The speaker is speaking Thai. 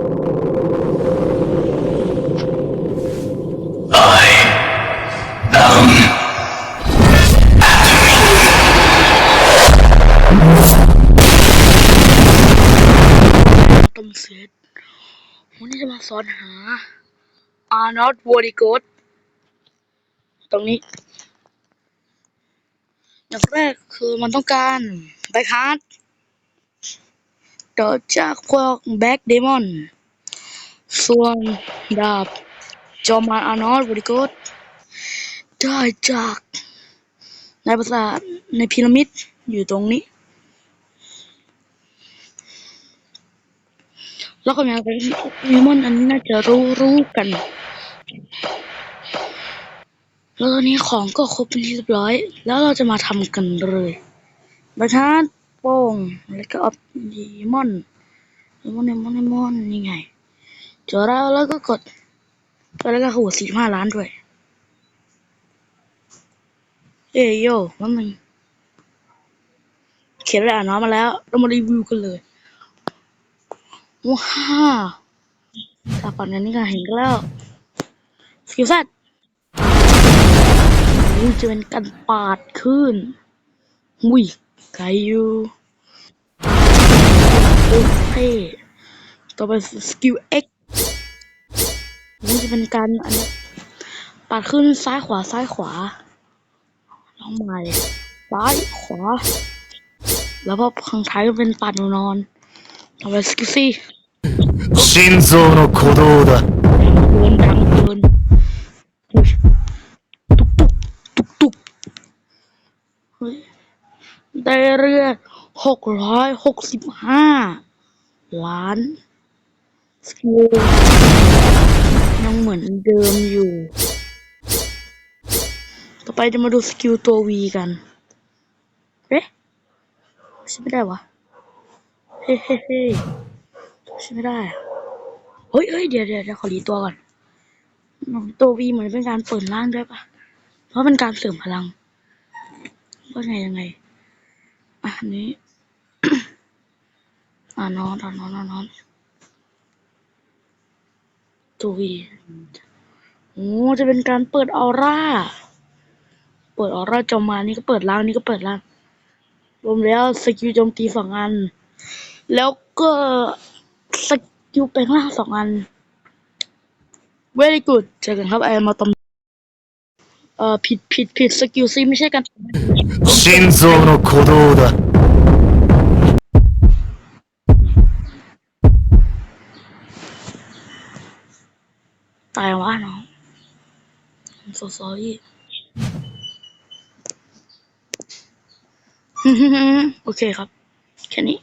ต้มเสร็จวันนี้จะมาสอนหา Arnold w o r d i g o t ตรงนี้ อย่างแรกคือมันต้องการแบคฮาร์ด ต่อจากพวกแบ็คเดมอน ส่วนดาบจอมานอานอลวอริโกตได้จากในปราสาทในพีระมิดอยู่ตรงนี้ แล้วก็มีอะไรมีมอนอันนี้น่าจะรู้รู้กัน แล้วตอนนี้ของก็ครบเป็นที่เรียบร้อย แล้วเราจะมาทำกันเลยบรรทัด โป้ง แล้วก็ออฟดีมอนดีมอนดีมอนดีมอนนี่ไงเจอแล้วแล้วก็กดแล้วก็หัวสี่ห้าล้านด้วย เอ้ยโย่มันนึงเขียนรายอ่านน้ำมาแล้ว เรามารีวิวกันเลย ว้าวตาปันกันนี่ก็เห็นกันแล้วสกิลแซดนี่จะเป็นการปาดขึ้นหุย ไกลอยู่โอเคต่อไปสกิลเอ็กนี่จะเป็นการอันนี้ปาดขึ้นซ้ายขวาซ้ายขวาลองใหม่ซ้ายขวา แล้วพอข้างท้ายก็เป็นปาดนอนต่อไปสกิลซี่ 心臓の鼓動だ ได้เรือหกร้อยหกสิบห้าล้านสกิลยังเหมือนเดิมอยู่ ต่อไปจะมาดูสกิลตัววีกัน เอ๊ะใช่ไม่ได้วะ เฮ้เฮ้เฮ้ใช่ไม่ได้อะเฮ้ยเฮ้ยเดี๋ยวเดี๋ยวขอรีตัวก่อน ตัววีเหมือนเป็นการเปิดร่างด้วยปะเพราะเป็นการเสริมพลังว่าไงยังไง อันนี้อ่านอนอ่านอนอ่านอนตัววีโอ้จะเป็นการเปิดออร่า เปิดออร่าจอมานี่ก็เปิดร่างนี่ก็เปิดร่าง รวมแล้วสกิลโจมตีสองอัน แล้วก็สกิลแปลงร่างสองอัน very good เจอกันครับไอมาตอม เอ่อผิดผิดผิดสกิลซีไม่ใช่การ 心臓の鼓動だ ตายวะน้อง I'm so sorry โอเคครับ แค่นี้